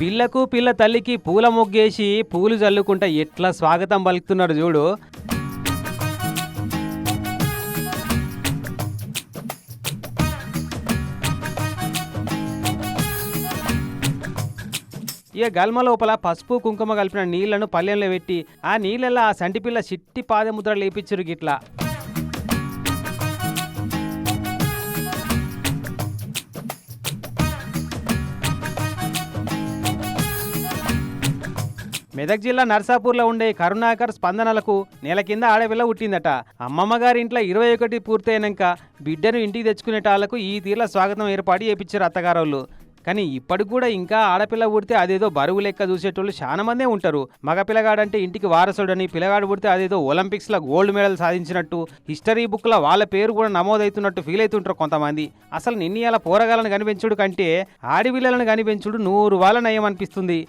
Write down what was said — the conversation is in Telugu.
పిల్లకు పిల్ల తల్లికి పూల మొగ్గేసి పూలు చల్లుకుంటా ఎట్లా స్వాగతం పలుకుతున్నారు చూడు. ఇక గల్మ లోపల పసుపు కుంకుమ కలిపిన నీళ్ళను పల్లెంలో పెట్టి ఆ నీళ్ళల్లో ఆ సంటిపిల్ల చిట్టి పాదముద్ర లేపించరు గిట్లా. మెదక్ జిల్లా నర్సాపూర్లో ఉండే కరుణాకర్ స్పందనలకు నెల కింద ఆడపిల్ల పుట్టిందట. అమ్మమ్మ గారి ఇంట్లో ఇరవై ఒకటి పూర్తయినాక బిడ్డను ఇంటికి తెచ్చుకునేటాళ్ళకు ఈ తీర్ల స్వాగతం ఏర్పాటు చేపించారు అత్తగారోళ్ళు. కానీ ఇప్పటికి కూడా ఇంకా ఆడపిల్ల పుడితే అదేదో బరువు లెక్క చూసేటోళ్ళు చాలా మందే ఉంటారు. మగ పిల్లగాడంటే ఇంటికి వారసుడని పిల్లగాడు పుడితే అదేదో ఒలింపిక్స్లో గోల్డ్ మెడల్ సాధించినట్టు హిస్టరీ బుక్లో వాళ్ళ పేరు కూడా నమోదవుతున్నట్టు ఫీల్ అవుతుంటారు కొంతమంది. అసలు నిన్ని అలా పోరగాలను కనిపించుడు కంటే ఆడపిల్లలను కనిపించుడు నూరు వాళ్ళ నయం అనిపిస్తుంది.